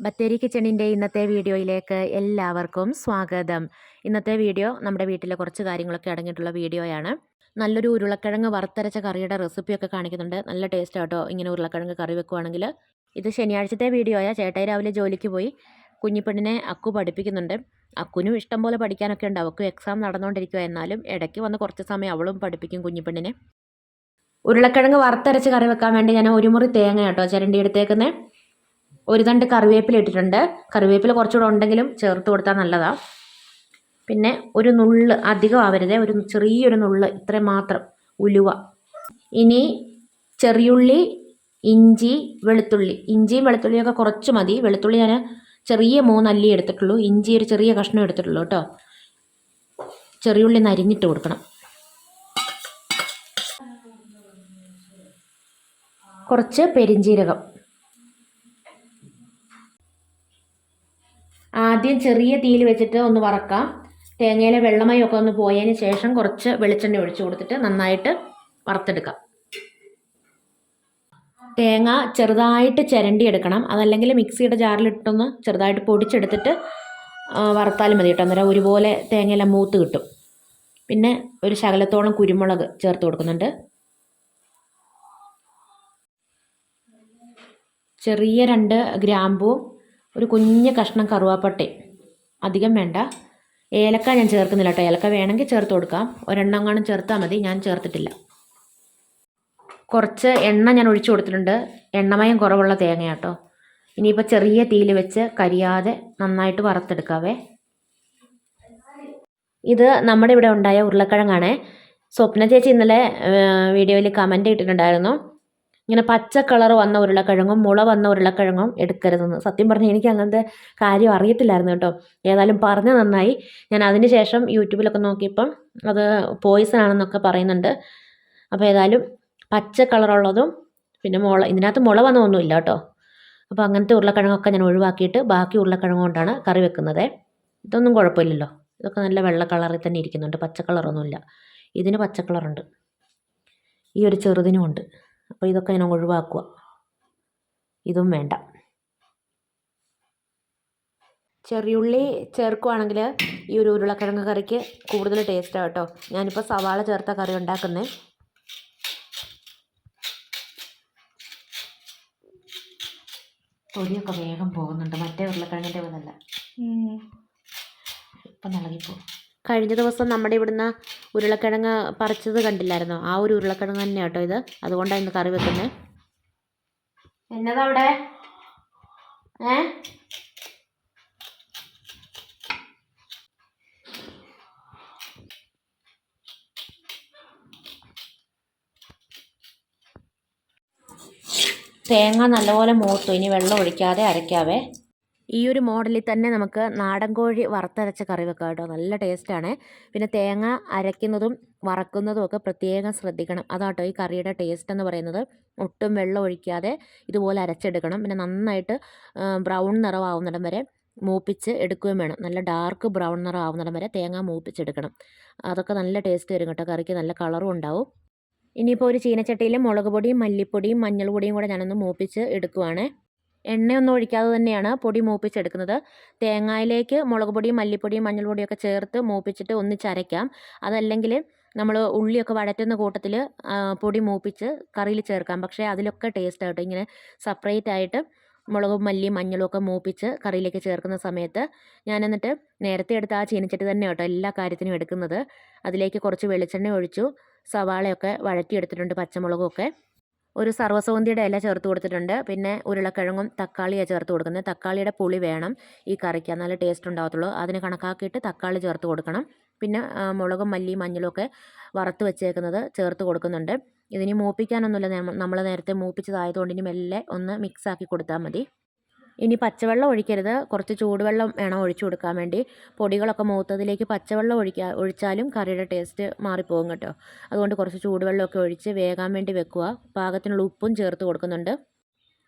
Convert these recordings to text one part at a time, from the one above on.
ബത്തേരി കിച്ചണിന്റെ ഇന്നത്തെ വീഡിയോയിലേക്ക് എല്ലാവർക്കും സ്വാഗതം. ഇന്നത്തെ വീഡിയോ നമ്മുടെ വീട്ടിലെ കുറച്ച് കാര്യങ്ങളൊക്കെ അടങ്ങിയിട്ടുള്ള വീഡിയോയാണ്. നല്ലൊരു ഉരുളക്കിഴങ്ങ് വറുത്തരച്ച കറിയുടെ റെസിപ്പിയൊക്കെ കാണിക്കുന്നുണ്ട്. നല്ല ടേസ്റ്റ് കേട്ടോ ഇങ്ങനെ ഉരുളക്കിഴങ്ങ് കറി വെക്കുവാണെങ്കിൽ ഇത് ശനിയാഴ്ചത്തെ വീഡിയോയാണ് ചേട്ടായി രാവിലെ ജോലിക്ക് പോയി. കുഞ്ഞിപ്പെണ്ണിനെ അക്കു പഠിപ്പിക്കുന്നുണ്ട്. അക്കുനും ഇഷ്ടം പോലെ പഠിക്കാനൊക്കെ ഉണ്ട്. അവക്കും എക്സാം നടന്നുകൊണ്ടിരിക്കുക എന്നാലും ഇടയ്ക്ക് വന്ന് കുറച്ച് സമയം അവളും പഠിപ്പിക്കും കുഞ്ഞിപ്പെണ്ണിനെ. ഉരുളക്കിഴങ്ങ് വറുത്തരച്ച് കറി വെക്കാൻ വേണ്ടി ഞാൻ ഒരു മുറി തേങ്ങ കേട്ടോ ചിരണ്ടി എടുത്തേക്കുന്നത് ഒരു തണ്ട് കറിവേപ്പില ഇട്ടിട്ടുണ്ട്. കറിവേപ്പില കുറച്ചുകൂടെ ഉണ്ടെങ്കിലും ചേർത്ത് കൊടുത്താൽ നല്ലതാണ് പിന്നെ ഒരു നുള്ള് അധികം ആവരുത് ഒരു ചെറിയൊരു നുള്ള് ഇത്രയും മാത്രം ഉലുവ. ഇനി ചെറിയുള്ളി ഇഞ്ചി വെളുത്തുള്ളി. ഇഞ്ചിയും വെളുത്തുള്ളിയൊക്കെ കുറച്ച് മതി. വെളുത്തുള്ളി ഞാൻ ചെറിയ മൂന്നല്ലി എടുത്തിട്ടുള്ളൂ. ഇഞ്ചി ഒരു ചെറിയ കഷ്ണം എടുത്തിട്ടുള്ളൂ കേട്ടോ. ചെറിയുള്ളി നരിഞ്ഞിട്ട് കൊടുക്കണം. കുറച്ച് പെരിഞ്ജീരകം ആദ്യം ചെറിയ തീയിൽ വെച്ചിട്ട് ഒന്ന് വറക്കാം. തേങ്ങയിലെ വെള്ളമയൊക്കെ ഒന്ന് പോയതിന് ശേഷം കുറച്ച് വെളിച്ചെണ്ണ ഒഴിച്ചു കൊടുത്തിട്ട് നന്നായിട്ട് വറുത്തെടുക്കാം. തേങ്ങ ചെറുതായിട്ട് ചിരണ്ടി എടുക്കണം. അതല്ലെങ്കിൽ മിക്സിയുടെ ജാറിലിട്ടൊന്ന് ചെറുതായിട്ട് പൊടിച്ചെടുത്തിട്ട് വറുത്താലും മതി കേട്ടോ. അന്നേരം ഒരുപോലെ തേങ്ങയെല്ലാം മൂത്ത് കിട്ടും. പിന്നെ ഒരു ശകലത്തോളം കുരുമുളക് ചേർത്ത് കൊടുക്കുന്നുണ്ട്. ചെറിയ രണ്ട് ഗ്രാമ്പുവും ഒരു കുഞ്ഞ് കഷ്ണം കറുവാപ്പട്ടയും അധികം വേണ്ട. ഏലക്ക ഞാൻ ചേർക്കുന്നില്ല കേട്ടോ ഏലക്ക വേണമെങ്കിൽ ചേർത്ത് കൊടുക്കാം. ഒരെണ്ണം കാണും ചേർത്താൽ മതി. ഞാൻ ചേർത്തിട്ടില്ല. കുറച്ച് എണ്ണ ഞാൻ ഒഴിച്ചു കൊടുത്തിട്ടുണ്ട്. എണ്ണമയം കുറവുള്ള തേങ്ങ കേട്ടോ ഇനിയിപ്പോൾ ചെറിയ തീയിൽ വെച്ച് കരിയാതെ നന്നായിട്ട് വറുത്തെടുക്കാവേ. ഇത് നമ്മുടെ ഇവിടെ ഉണ്ടായ ഉരുളക്കിഴങ്ങാണ്. സ്വപ്ന ചേച്ചി ഇന്നലെ വീഡിയോയിൽ കമന്റ് ഇട്ടിട്ടുണ്ടായിരുന്നു. ഇങ്ങനെ പച്ച കളർ വന്ന ഉരുളക്കിഴങ്ങും മുള വന്ന ഉരുളക്കിഴങ്ങും എടുക്കരുതെന്ന്. സത്യം പറഞ്ഞാൽ എനിക്ക് അങ്ങനത്തെ കാര്യം അറിയത്തില്ലായിരുന്നു കേട്ടോ. ഏതായാലും പറഞ്ഞു നന്നായി. ഞാൻ അതിന് ശേഷം യൂട്യൂബിലൊക്കെ നോക്കിയപ്പം അത് പോയിസൺ ആണെന്നൊക്കെ പറയുന്നുണ്ട്. അപ്പോൾ ഏതായാലും പച്ച കളറുള്ളതും പിന്നെ മുള ഇതിനകത്ത് മുള വന്നതൊന്നുമില്ല കേട്ടോ. അപ്പോൾ അങ്ങനത്തെ ഉരുളക്കിഴങ്ങൊക്കെ ഞാൻ ഒഴിവാക്കിയിട്ട് ബാക്കി ഉരുളക്കിഴങ്ങ് കൊണ്ടാണ് കറി വെക്കുന്നത്. ഇതൊന്നും കുഴപ്പമില്ലല്ലോ. ഇതൊക്കെ നല്ല വെള്ള കളറിൽ തന്നെ ഇരിക്കുന്നുണ്ട്. പച്ച കളറൊന്നുമില്ല. ഇതിന് പച്ച കളറുണ്ട്. ഈ ഒരു ചെറുതിനും ഉണ്ട്. അപ്പോൾ ഇതൊക്കെ ഞാൻ ഒഴിവാക്കുക. ഇതും വേണ്ട. ചെറിയുള്ളി ചേർക്കുവാണെങ്കിൽ ഈ ഒരു ഉരുളക്കിഴങ്ങ് കറിക്ക് കൂടുതൽ ടേസ്റ്റാണ് കേട്ടോ. ഞാനിപ്പോൾ സവാള ചേർത്ത കറി ഉണ്ടാക്കുന്നത് തൊലിയൊക്കെ വേഗം പോകുന്നുണ്ട്. മറ്റേ ഉരുളക്കിഴങ്ങിന്റെ പോലല്ല. ഇപ്പം നിളകിപ്പോകും കഴിഞ്ഞ ദിവസം നമ്മുടെ ഇവിടുന്ന് ഉരുളക്കിഴങ്ങ് പറിച്ചത് കണ്ടില്ലായിരുന്നോ? ആ ഒരു ഉരുളക്കിഴങ്ങ് തന്നെ കേട്ടോ ഇത്. അതുകൊണ്ടാണ് ഇന്ന് കറി വെക്കുന്നത് എന്നതാ അവിടെ ഏ? തേങ്ങ നല്ലപോലെ മൂത്തു. ഇനി വെള്ളം ഒഴിക്കാതെ അരയ്ക്കാവേ. ഈ ഒരു മോഡലിൽ തന്നെ നമുക്ക് നാടൻ കോഴി വറുത്തരച്ച കറി വെക്കാം കേട്ടോ. നല്ല ടേസ്റ്റാണ് പിന്നെ തേങ്ങ അരയ്ക്കുന്നതും വറക്കുന്നതും ഒക്കെ പ്രത്യേകം ശ്രദ്ധിക്കണം. അതാട്ടോ ഈ കറിയുടെ ടേസ്റ്റ് എന്ന് പറയുന്നത്. ഒട്ടും വെള്ളം ഒഴിക്കാതെ ഇതുപോലെ അരച്ചെടുക്കണം. പിന്നെ നന്നായിട്ട് ബ്രൗൺ നിറമാവുന്നിടം വരെ മൂപ്പിച്ച് എടുക്കുകയും വേണം. നല്ല ഡാർക്ക് ബ്രൗൺ നിറം വരെ തേങ്ങ മൂപ്പിച്ചെടുക്കണം. അതൊക്കെ നല്ല ടേസ്റ്റ് വരും കേട്ടോ. കറിക്ക് നല്ല കളറും ഉണ്ടാവും. ഇനിയിപ്പോൾ ഒരു ചീനച്ചട്ടിയിൽ മുളക് പൊടിയും മല്ലിപ്പൊടിയും മഞ്ഞൾ പൊടിയും കൂടെ ഞാനൊന്ന് മൂപ്പിച്ച് എടുക്കുവാണേ. എണ്ണയൊന്നും ഒഴിക്കാതെ തന്നെയാണ് പൊടി മൂപ്പിച്ചെടുക്കുന്നത്. തേങ്ങയിലേക്ക് മുളക് പൊടിയും മല്ലിപ്പൊടിയും മഞ്ഞൾപ്പൊടിയൊക്കെ ചേർത്ത് മൂപ്പിച്ചിട്ട് ഒന്നിച്ചരയ്ക്കാം അതല്ലെങ്കിൽ നമ്മൾ ഉള്ളിയൊക്കെ വഴറ്റുന്ന കൂട്ടത്തിൽ പൊടി മൂപ്പിച്ച് കറിയിൽ ചേർക്കാം. പക്ഷേ അതിലൊക്കെ ടേസ്റ്റ് ആയിട്ട് ഇങ്ങനെ സെപ്പറേറ്റ് ആയിട്ട് മുളകും മല്ലിയും മഞ്ഞളും ഒക്കെ മൂപ്പിച്ച് കറിയിലേക്ക് ചേർക്കുന്ന സമയത്ത് ഞാൻ എന്നിട്ട് നേരത്തെ എടുത്ത ആ ചീനച്ചട്ടി തന്നെ കേട്ടോ എല്ലാ കാര്യത്തിനും എടുക്കുന്നത്. അതിലേക്ക് കുറച്ച് വെളിച്ചെണ്ണ ഒഴിച്ചു. സവാളയൊക്കെ വഴറ്റിയെടുത്തിട്ടുണ്ട് പച്ചമുളകും ഒക്കെ. ഒരു സർവസൗന്ധിയുടെ ഇല ചേർത്ത് കൊടുത്തിട്ടുണ്ട്. പിന്നെ ഉരുളക്കിഴങ്ങും തക്കാളിയാണ് ചേർത്ത് കൊടുക്കുന്നത്. തക്കാളിയുടെ പുളി വേണം ഈ കറിക്ക്. നല്ല ടേസ്റ്റ് ഉണ്ടാകത്തുള്ളൂ അതിന് കണക്കാക്കിയിട്ട് തക്കാളി ചേർത്ത് കൊടുക്കണം. പിന്നെ മുളകും മല്ലിയും മഞ്ഞളും ഒക്കെ വറുത്ത് വെച്ചേക്കുന്നത് ചേർത്ത് കൊടുക്കുന്നുണ്ട്. ഇതിനി മൂപ്പിക്കാനൊന്നുമില്ല. നമ്മൾ നേരത്തെ മൂപ്പിച്ചതായതുകൊണ്ട് ഇനി മെല്ലെ ഒന്ന് മിക്സാക്കി കൊടുത്താൽ മതി. ഇനി പച്ചവെള്ളം ഒഴിക്കരുത്. കുറച്ച് ചൂടുവെള്ളം വേണം ഒഴിച്ചു കൊടുക്കാൻ വേണ്ടി. പൊടികളൊക്കെ മൂത്തതിലേക്ക് പച്ചവെള്ളം ഒഴിക്കുക ഒഴിച്ചാലും കറിയുടെ ടേസ്റ്റ് മാറിപ്പോകും കേട്ടോ. അതുകൊണ്ട് കുറച്ച് ചൂടുവെള്ളമൊക്കെ ഒഴിച്ച് വേകാൻ വേണ്ടി വെക്കുക. പാകത്തിനുള്ള ഉപ്പും ചേർത്ത് കൊടുക്കുന്നുണ്ട്.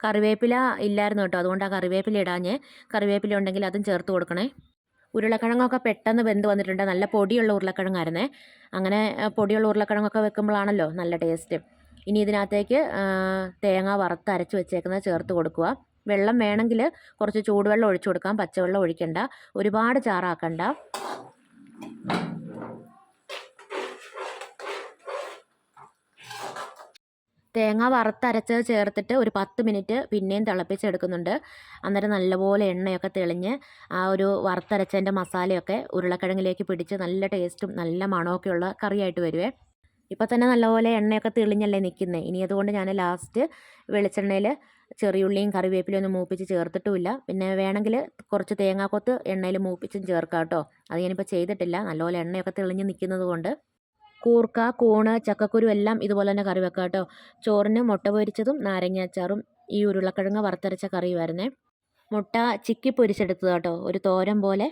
കറിവേപ്പില ഇല്ലായിരുന്നു കേട്ടോ. അതുകൊണ്ട് ആ കറിവേപ്പില ഇടാഞ്ഞ് കറിവേപ്പില ഉണ്ടെങ്കിൽ അതും ചേർത്ത് കൊടുക്കണേ. ഉരുളക്കിഴങ്ങൊക്കെ പെട്ടെന്ന് വെന്ത് വന്നിട്ടുണ്ട്. നല്ല പൊടിയുള്ള ഉരുളക്കിഴങ്ങായിരുന്നേ. അങ്ങനെ പൊടിയുള്ള ഉരുളക്കിഴങ്ങൊക്കെ വെക്കുമ്പോഴാണല്ലോ നല്ല ടേസ്റ്റ് ഇനി ഇതിനകത്തേക്ക് തേങ്ങ വറുത്ത് അരച്ച് വെച്ചേക്കുന്നത് ചേർത്ത് കൊടുക്കുക. വെള്ളം വേണമെങ്കിൽ കുറച്ച് ചൂടുവെള്ളം ഒഴിച്ചു കൊടുക്കാം. പച്ചവെള്ളം ഒഴിക്കണ്ട. ഒരുപാട് ചാറാക്കണ്ട. തേങ്ങ വറുത്തരച്ചത് ചേർത്തിട്ട് ഒരു പത്ത് മിനിറ്റ് പിന്നെയും തിളപ്പിച്ചെടുക്കുന്നുണ്ട്. അന്നേരം നല്ലപോലെ എണ്ണയൊക്കെ തെളിഞ്ഞ് ആ ഒരു വറുത്തരച്ചതിന്റെ മസാലയൊക്കെ ഉരുളക്കിഴങ്ങിലേക്ക് പിടിച്ച് നല്ല ടേസ്റ്റും നല്ല മണമൊക്കെ ഉള്ള കറിയായിട്ട് വരുവേ. ഇപ്പോൾ തന്നെ നല്ലപോലെ എണ്ണയൊക്കെ തെളിഞ്ഞല്ലേ നിൽക്കുന്നത് ഇനി അതുകൊണ്ട് ഞാൻ ലാസ്റ്റ് വെളിച്ചെണ്ണയിൽ ചെറിയുള്ളിയും കറിവേപ്പിലയും ഒന്നും മൂപ്പിച്ച് ചേർത്തിട്ടുമില്ല. പിന്നെ വേണമെങ്കിൽ കുറച്ച് തേങ്ങാക്കൊത്ത് എണ്ണയിൽ മൂപ്പിച്ചും ചേർക്കാം കേട്ടോ. അത് ഞാനിപ്പോൾ ചെയ്തിട്ടില്ല. നല്ലപോലെ എണ്ണയൊക്കെ തെളിഞ്ഞ് നിൽക്കുന്നത് കൊണ്ട് കൂർക്ക കൂണ് ചക്കക്കുരു എല്ലാം ഇതുപോലെ തന്നെ കറി വെക്കാം കേട്ടോ. ചോറിന് മുട്ട പൊരിച്ചതും നാരങ്ങ അച്ചാറും ഈ ഉരുളക്കിഴങ്ങ് വറുത്തരച്ച കറിയുമായിരുന്നേ. മുട്ട ചിക്കി പൊരിച്ചെടുത്തത് കേട്ടോ. ഒരു തോരൻ പോലെ.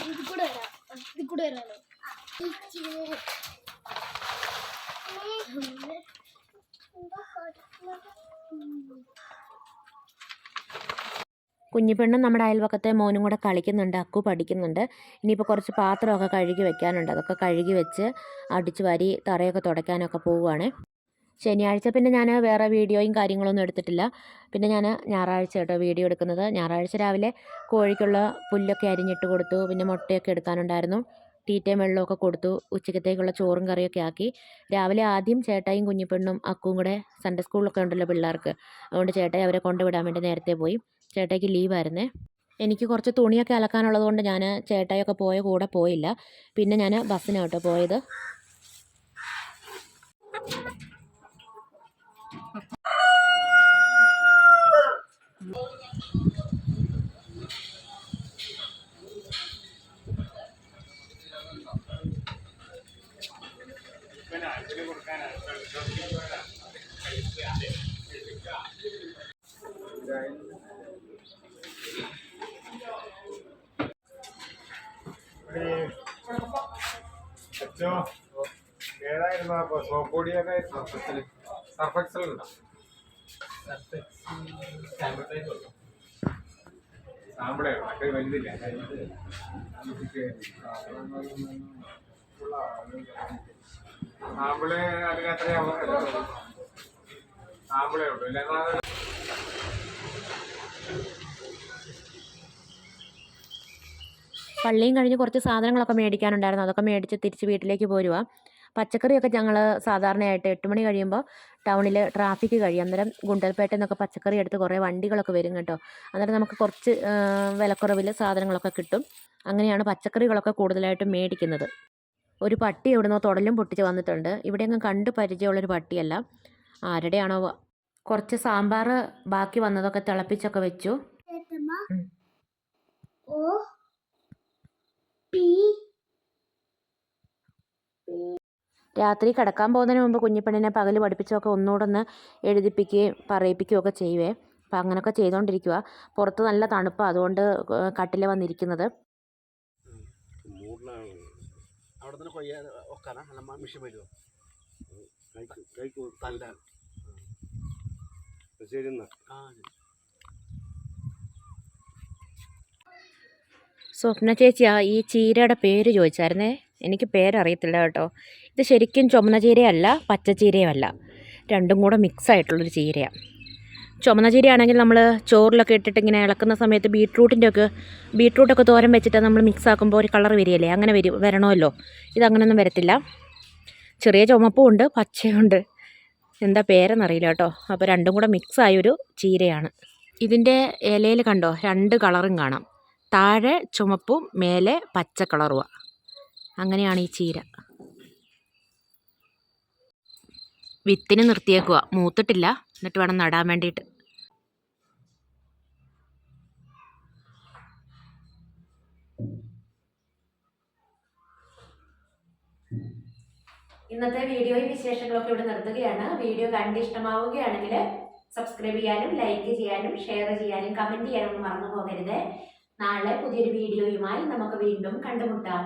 ഇത് കൂടെ വരാം. ഇത് കൂടെ വരാലോ. കുഞ്ഞിപ്പെണ്ണും നമ്മുടെ അയൽവക്കത്തെ മോനും കൂടെ കളിക്കുന്നുണ്ട് അക്കു പഠിക്കുന്നുണ്ട്. ഇനിയിപ്പോൾ കുറച്ച് പാത്രമൊക്കെ കഴുകി വെക്കാനുണ്ട്. അതൊക്കെ കഴുകി വെച്ച് അടിച്ച് വരി തറയൊക്കെ തുടയ്ക്കാനൊക്കെ പോവുകയാണ് ശനിയാഴ്ച പിന്നെ ഞാൻ വേറെ വീഡിയോയും കാര്യങ്ങളൊന്നും എടുത്തിട്ടില്ല. പിന്നെ ഞാൻ ഞായറാഴ്ച കേട്ടോ വീഡിയോ എടുക്കുന്നത്. ഞായറാഴ്ച രാവിലെ കോഴിക്കുള്ള പുല്ലൊക്കെ അരിഞ്ഞിട്ട് കൊടുത്തു. പിന്നെ മുട്ടയൊക്കെ എടുക്കാനുണ്ടായിരുന്നു. തീറ്റയും വെള്ളമൊക്കെ കൊടുത്തു. ഉച്ചക്കത്തേക്കുള്ള ചോറും കറിയൊക്കെ ആക്കി. രാവിലെ ആദ്യം ചേട്ടായും കുഞ്ഞിപ്പെണ്ണും അക്കുവും കൂടെ സൺഡേ സ്കൂളിലൊക്കെ ഉണ്ടല്ലോ പിള്ളേർക്ക്. അതുകൊണ്ട് ചേട്ടായി അവരെ കൊണ്ടുവിടാൻ വേണ്ടി നേരത്തെ പോയി. ചേട്ടായിക്ക് ലീവായിരുന്നേ എനിക്ക് കുറച്ച് തുണിയൊക്കെ അലക്കാനുള്ളത് കൊണ്ട് ഞാൻ ചേട്ടായൊക്കെ പോയ കൂടെ പോയില്ല. പിന്നെ ഞാൻ ബസ്സിനാട്ടോ പോയത്. അച്ചോ ഏതായിരുന്നു അപ്പൊ സോപ്പ് പൊടിയൊക്കെ സർഫക്സൽ ഉണ്ടോ സാമ്പിളേ മറ്റേ വലുതില്ല സാമ്പിൾ അതിന് എത്രയാവും സാമ്പിളേ ഉള്ളൂ ഇല്ല പള്ളിയും കഴിഞ്ഞ് കുറച്ച് സാധനങ്ങളൊക്കെ മേടിക്കാനുണ്ടായിരുന്നു. അതൊക്കെ മേടിച്ച് തിരിച്ച് വീട്ടിലേക്ക് പോരുക പച്ചക്കറിയൊക്കെ ഞങ്ങൾ സാധാരണയായിട്ട് എട്ട് മണി കഴിയുമ്പോൾ ടൗണിൽ ട്രാഫിക്ക് കഴിയും. അന്നേരം ഗുണ്ടൽപേട്ടയിൽ നിന്നൊക്കെ പച്ചക്കറി എടുത്ത് കുറേ വണ്ടികളൊക്കെ വരും കേട്ടോ. അന്നേരം നമുക്ക് കുറച്ച് വിലക്കുറവിൽ സാധനങ്ങളൊക്കെ കിട്ടും. അങ്ങനെയാണ് പച്ചക്കറികളൊക്കെ കൂടുതലായിട്ടും മേടിക്കുന്നത്. ഒരു പട്ടി എവിടുന്നോ തുടലും പൊട്ടിച്ച് വന്നിട്ടുണ്ട്. ഇവിടെ അങ്ങ് കണ്ട് പരിചയമുള്ളൊരു പട്ടിയല്ല. ആരുടെയാണോ കുറച്ച് സാമ്പാർ ബാക്കി വന്നതൊക്കെ തിളപ്പിച്ചൊക്കെ വെച്ചു. രാത്രി കിടക്കാൻ പോകുന്നതിന് മുമ്പ് കുഞ്ഞിപ്പെണ്ണിനെ പകൽ പഠിപ്പിച്ചൊക്കെ ഒന്നുകൂടെ ഒന്ന് എഴുതിപ്പിക്കുകയും പറയിപ്പിക്കുകയും ഒക്കെ ചെയ്യുവേ. അപ്പം അങ്ങനെയൊക്കെ ചെയ്തുകൊണ്ടിരിക്കുക പുറത്ത് നല്ല തണുപ്പാണ് അതുകൊണ്ട് കട്ടിൽ വന്നിരിക്കുന്നത്. അവിടെ മിഷൻ വരുമോ തല്ല ശരി എന്നാ. ആ സ്വപ്ന ചേച്ചിയാ ഈ ചീരയുടെ പേര് ചോദിച്ചായിരുന്നേ. എനിക്ക് പേരറിയത്തില്ല കേട്ടോ. ഇത് ശരിക്കും ചുമന്ന ചീരയല്ല പച്ച ചീരയുമല്ല. രണ്ടും കൂടെ മിക്സ് ആയിട്ടുള്ളൊരു ചീരയാണ് ചുമന്ന ചീരയാണെങ്കിൽ നമ്മൾ ചോറിലൊക്കെ ഇട്ടിട്ട് ഇങ്ങനെ ഇളക്കുന്ന സമയത്ത് ബീട്രൂട്ടിന്റെ ഒക്കെ ബീട്രൂട്ടൊക്കെ തോരൻ വെച്ചിട്ട് നമ്മൾ മിക്സ് ആക്കുമ്പോൾ ഒരു കളർ വരികയല്ലേ? അങ്ങനെ വരും വരണമല്ലോ? ഇതങ്ങനെയൊന്നും വരത്തില്ല. ചെറിയ ചുമപ്പും ഉണ്ട് പച്ചയുണ്ട് എന്താ പേരെന്നറിയില്ല കേട്ടോ. അപ്പോൾ രണ്ടും കൂടെ മിക്സ് ആയൊരു ചീരയാണ്. ഇതിന്റെ ഇലയിൽ കണ്ടോ? രണ്ട് കളറും കാണാം. താഴെ ചുമപ്പും മേലെ പച്ച കളറുമാണ് അങ്ങനെയാണ് ഈ ചീര. വിത്തിന് നിർത്തിയേക്കുക മൂത്തിട്ടില്ല. എന്നിട്ട് വേണം നടാൻ വേണ്ടിയിട്ട്. ഇന്നത്തെ വീഡിയോയും വിശേഷങ്ങളൊക്കെ ഇവിടെ നിർത്തുകയാണ്. വീഡിയോ കണ്ട് ഇഷ്ടമാവുകയാണെങ്കിൽ സബ്സ്ക്രൈബ് ചെയ്യാനും ലൈക്ക് ചെയ്യാനും ഷെയർ ചെയ്യാനും കമന്റ് ചെയ്യാനും മറന്നു പോകരുത്. നാളെ പുതിയൊരു വീഡിയോയുമായി നമുക്ക് വീണ്ടും കണ്ടുമുട്ടാം.